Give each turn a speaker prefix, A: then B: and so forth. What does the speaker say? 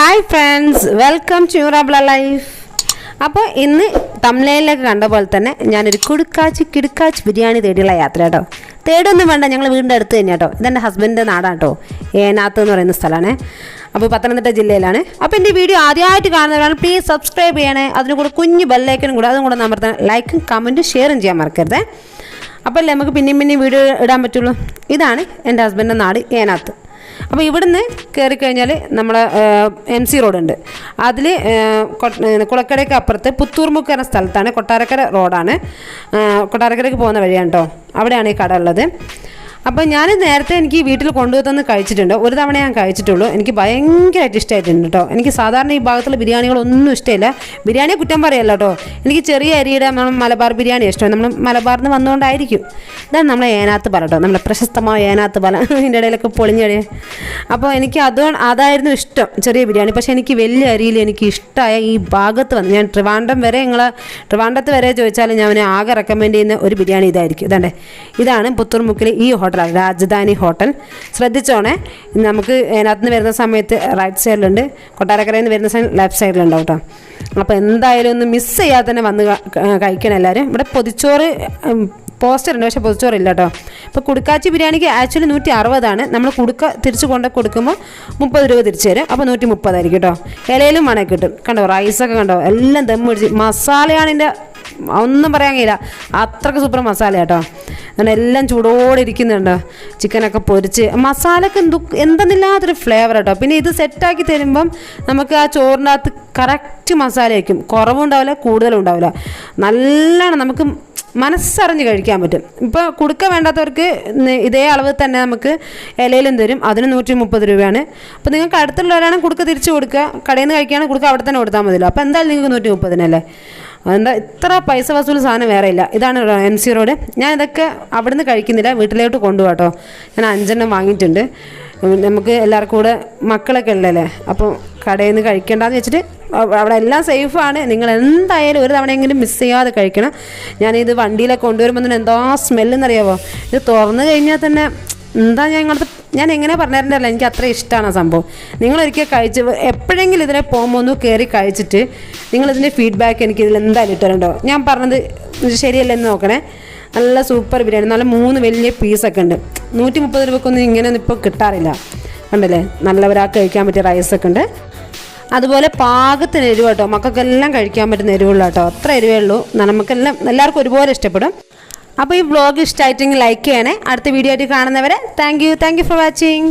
A: Hi friends welcome to your അബ്ല life അപ്പോൾ ഇന്ന് തമിഴ്നയിലൊക്കെ കണ്ട പോലെ തന്നെ ഞാനൊരു കുടുക്കാച്ച് കിടുക്കാച്ച് ബിരിയാണി തേടിയുള്ള യാത്ര കേട്ടോ തേടൊന്നും വേണ്ട ഞങ്ങൾ വീടിന്റെ അടുത്ത് തന്നെ കേട്ടോ ഇതെന്റെ ഹസ്ബൻഡിന്റെ നാടാണ് കേട്ടോ ഏനാത്ത് എന്ന് പറയുന്ന സ്ഥലമാണ് അപ്പോൾ പത്തനംതിട്ട ജില്ലയിലാണ്. അപ്പോൾ എന്റെ വീഡിയോ ആദ്യമായിട്ട് കാണുന്നവരാണ് പ്ലീസ് സബ്സ്ക്രൈബ് ചെയ്യണേ. അതിന് കൂടെ കുഞ്ഞ് ബെല്ലൈക്കനും കൂടെ അതും കൂടെ നമർത്താൻ ലൈക്കും കമന്റും ഷെയറും ചെയ്യാൻ മറക്കരുത്. അപ്പോൾ അല്ലേ നമുക്ക് പിന്നെയും പിന്നെയും വീഡിയോ ഇടാൻ പറ്റുള്ളൂ. ഇതാണ് എന്റെ ഹസ്ബൻഡിന്റെ നാട് ഏനാത്ത്. അപ്പോൾ ഇവിടുന്ന് കയറി കഴിഞ്ഞാൽ നമ്മളെ എം സി റോഡുണ്ട് അതിൽ കുളക്കടയ്ക്ക് അപ്പുറത്ത് പുത്തൂർമുക്ക് എന്ന സ്ഥലത്താണ് കൊട്ടാരക്കര റോഡാണ്. കൊട്ടാരക്കരയ്ക്ക് പോകുന്ന വഴിയാണ് കേട്ടോ അവിടെയാണ് ഈ കട ഉള്ളത്. അപ്പോൾ ഞാൻ നേരത്തെ എനിക്ക് വീട്ടിൽ കൊണ്ടുവന്ന് കഴിച്ചിട്ടുണ്ട്. ഒരു തവണ ഞാൻ കഴിച്ചിട്ടുള്ളൂ. എനിക്ക് ഭയങ്കരമായിട്ട് ഇഷ്ടമായിട്ടുണ്ട് കേട്ടോ എനിക്ക് സാധാരണ ഈ ഭാഗത്തുള്ള ബിരിയാണികളൊന്നും ഇഷ്ടമില്ല. ബിരിയാണി കുറ്റം പറയല്ല കേട്ടോ എനിക്ക് ചെറിയ അരിയുടെ നമ്മൾ മലബാർ ബിരിയാണി ഇഷ്ടമാണ് നമ്മൾ മലബാറിൽ നിന്ന് വന്നുകൊണ്ടായിരിക്കും ഇതാണ് നമ്മളെ ഏനാത്ത് പല കേട്ടോ നമ്മളെ പ്രശസ്തമായ ഏനാത്ത് പല. ഇതിന്റെ ഇടയിലൊക്കെ പൊളിഞ്ഞടി അപ്പോൾ എനിക്ക് അത് അതായിരുന്നു ഇഷ്ടം ചെറിയ ബിരിയാണി. പക്ഷേ എനിക്ക് വലിയ അരിയിൽ എനിക്ക് ഇഷ്ടമായ ഈ ഭാഗത്ത് വന്ന് ഞാൻ ട്രിവാൻഡം വരെ നിങ്ങൾ ട്രിവാൻഡത്ത് വരെ ചോദിച്ചാൽ ഞാൻ ആകെ റെക്കമെൻഡ് ചെയ്യുന്ന ഒരു ബിരിയാണി ഇതായിരിക്കും. ഇതാണ്ടേ. ഇതാണ് പുത്തൂർമുക്കിൽ ഈ ഹോട്ടലാണ്. രാജധാനി ഹോട്ടൽ. ശ്രദ്ധിച്ചോണേ. നമുക്ക് അതിനകത്ത് നിന്ന് വരുന്ന സമയത്ത് റൈറ്റ് സൈഡിലുണ്ട് കൊട്ടാരക്കരയിൽ നിന്ന് വരുന്ന സമയം ലെഫ്റ്റ് സൈഡിലുണ്ടാവും കേട്ടോ. അപ്പോൾ എന്തായാലും ഒന്ന് മിസ് ചെയ്യാതെ തന്നെ വന്ന് കഴിക്കണം എല്ലാവരും ഇവിടെ പൊതിച്ചോറ് പോസ്റ്റർ ഉണ്ട്. പക്ഷേ പൊതിച്ചോറ് ഇല്ല കേട്ടോ. ഇപ്പോൾ കുടുക്കാച്ചി ബിരിയാണിക്ക് ആക്ച്വലി നൂറ്റി അറുപതാണ് നമ്മൾ കുടുക്ക തിരിച്ച് കൊണ്ട് കൊടുക്കുമ്പോൾ മുപ്പത് രൂപ തിരിച്ചു തരും. അപ്പോൾ നൂറ്റി മുപ്പതായിരിക്കും കേട്ടോ. ഇലയിലും വേണേൽ കിട്ടും. കണ്ടോ? റൈസൊക്കെ കണ്ടോ? എല്ലാം ദം പിടിച്ച്. മസാലയാണ് ഇതിന്റെ ഒന്നും പറയാൻ കഴിയില്ല. അത്രയ്ക്ക് സൂപ്പർ മസാല കേട്ടോ. അങ്ങനെ എല്ലാം ചൂടോടെ ഇരിക്കുന്നുണ്ട്. ചിക്കനൊക്കെ പൊരിച്ച്. മസാലക്ക് എന്തു എന്തെന്നില്ലാത്തൊരു ഫ്ലേവർ കേട്ടോ പിന്നെ ഇത് സെറ്റാക്കി തരുമ്പം നമുക്ക് ആ ചോറിന്റെ അകത്ത് കറക്റ്റ് മസാല വയ്ക്കും കുറവുണ്ടാവില്ല കൂടുതലുണ്ടാവില്ല. നല്ലതാണ് നമുക്ക് മനസ്സറിഞ്ഞ് കഴിക്കാൻ പറ്റും. ഇപ്പോൾ കുടുക്ക വേണ്ടാത്തവർക്ക് ഇതേ അളവ് തന്നെ നമുക്ക് ഇലയിലും തരും. അതിന് നൂറ്റി മുപ്പത് രൂപയാണ്. അപ്പോൾ നിങ്ങൾക്ക് അടുത്തുള്ളവരാണെങ്കിൽ കുടുക്ക തിരിച്ച് കൊടുക്കുക. കടയിൽ നിന്ന് കഴിക്കുകയാണെങ്കിൽ കുടുക്ക അവിടെ തന്നെ കൊടുത്താൽ മതിയല്ലോ. അപ്പോൾ എന്തായാലും നിങ്ങൾക്ക് നൂറ്റി മുപ്പതിനല്ലേ അതെന്താ ഇത്ര പൈസ വസൂൽ സാധനം വേറെ ഇല്ല. ഇതാണ് എം സി റോഡ് ഞാൻ ഇതൊക്കെ അവിടെ നിന്ന് കഴിക്കുന്നില്ല. വീട്ടിലോട്ട് കൊണ്ടുപോകാം കേട്ടോ. ഞാൻ അഞ്ചെണ്ണം വാങ്ങിയിട്ടുണ്ട്. നമുക്ക് എല്ലാവർക്കും കൂടെ മക്കളൊക്കെ ഉള്ളല്ലേ അപ്പോൾ കടയിൽ നിന്ന് കഴിക്കേണ്ടെന്ന് വെച്ചിട്ട് അവിടെ എല്ലാം സേഫാണ് നിങ്ങൾ എന്തായാലും ഒരു തവണ എങ്കിലും മിസ് ചെയ്യാതെ കഴിക്കണം. ഞാനിത് വണ്ടിയിലൊക്കെ കൊണ്ടുവരുമ്പോൾ തന്നെ എന്താ സ്മെല്ലെന്നറിയാവോ ഇത് തുറന്നു കഴിഞ്ഞാൽ തന്നെ എന്താ ഞാൻ ഞങ്ങളത് ഞാൻ എങ്ങനെ പറഞ്ഞിട്ടുണ്ടല്ലോ എനിക്ക് അത്ര ഇഷ്ടമാണ് ആ സംഭവം. നിങ്ങളൊരിക്കൽ കഴിച്ച് എപ്പോഴെങ്കിലും ഇതിനെ പോകുമ്പോൾ ഒന്ന് കയറി കഴിച്ചിട്ട് നിങ്ങളിതിന്റെ ഫീഡ്ബാക്ക് എനിക്ക് ഇതിൽ എന്തായാലും ഇട്ടുണ്ടോ ഞാൻ പറഞ്ഞത് ശരിയല്ല ശരിയല്ലെന്ന് നോക്കണേ. നല്ല സൂപ്പർ ബിരിയാണി. നല്ല മൂന്ന് വലിയ പീസൊക്കെ ഉണ്ട്. നൂറ്റി മുപ്പത് രൂപക്കൊന്നും ഇങ്ങനെയൊന്നും ഇപ്പോൾ കിട്ടാറില്ല. കണ്ടല്ലേ? നല്ലവരാൾക്ക് കഴിക്കാൻ പറ്റിയ റൈസൊക്കെ ഉണ്ട്. അതുപോലെ പാകത്തിന് എരിവ് കേട്ടോ. മക്കൾക്കെല്ലാം കഴിക്കാൻ പറ്റുന്ന എരിവുള്ള കേട്ടോ. അത്ര എരിവേ ഉള്ളൂ. നമുക്കെല്ലാം എല്ലാവർക്കും ഒരുപോലെ ഇഷ്ടപ്പെടും. അപ്പോൾ ഈ വ്ളോഗ് ഇഷ്ടമായിട്ടെങ്കിൽ ലൈക്ക് ചെയ്യണേ. അടുത്ത വീഡിയോ ആയിട്ട് കാണുന്നവരെ thank you thank you for watching